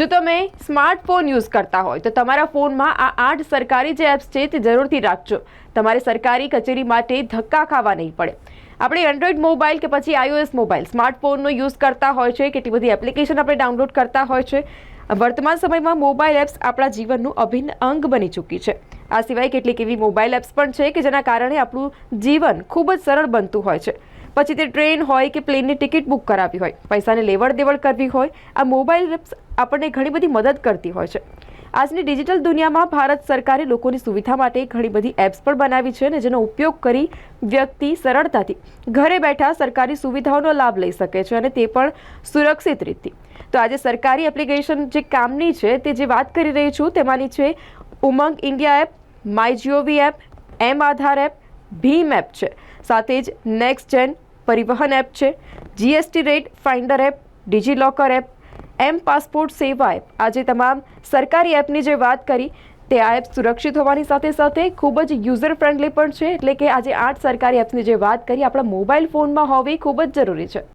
જો તમે smartphone use કરતા હોય, તો તમારા ફોનમાં આ આઠ સરકારી જે એપ્સ છે તે જરૂરથી રાખજો. તમારે સરકારી કચેરી માટે ધક્કા ખાવા નહીં પડે. આપણે એન્ડ્રોઈડ મોબાઈલ કે પછી આઈઓએસ મોબાઈલ સ્માર્ટફોનનો યુઝ કરતા હોય છે, કેટલી બધી એપ્લિકેશન આપણે ડાઉનલોડ કરતા હોય છે. વર્તમાન સમયમાં મોબાઈલ એપ્સ આપણા જીવનનું અભિન્ન અંગ બની ચૂકી છે. આ સિવાય કેટલીક એવી મોબાઈલ એપ્સ પણ છે કે જેના કારણે આપણું જીવન ખૂબ જ સરળ બનતું હોય છે. પછી તે ટ્રેન હોય કે પ્લેનની ટિકિટ બુક કરાવી હોય. પૈસાની લેવડ દેવડ કરવી હોય. આ મોબાઈલ એપ્સ આપણને ઘણી બધી મદદ કરતી હોય છે. આજની ડિજિટલ દુનિયામાં ભારત સરકારે લોકોની સુવિધા માટે ઘણી બધી એપ્સ પણ બનાવી છે અને જેનો ઉપયોગ કરી વ્યક્તિ સરળતાથી ઘરે બેઠા સરકારી સુવિધાઓનો લાભ લઈ શકે છે અને તે પણ સુરક્ષિત રીતથી તો આજે સરકારી એપ્લિકેશન જે કામની છે તે જે વાત કરી રહી છું તેમાંની છે Umang India app, my G O V app, M Aadhaar app Bhim app છે. સાથે જ નેક્સ્ટ જેન પરિવહન એપ છે. GST rate finder app DigiLocker app M passport Seva app. આજે તમામ સરકારી એપની જે વાત કરી, તે આ એપ સુરક્ષિત હોવાની સાથે સાથે ખૂબ જ યુઝર ફ્રેન્ડલી પણ છે. એટલે કે આજે આઠ સરકારી એપ્સની જે વાત કરી, આપણા મોબાઈલ ફોનમાં હોવી ખૂબ જ જરૂરી છે.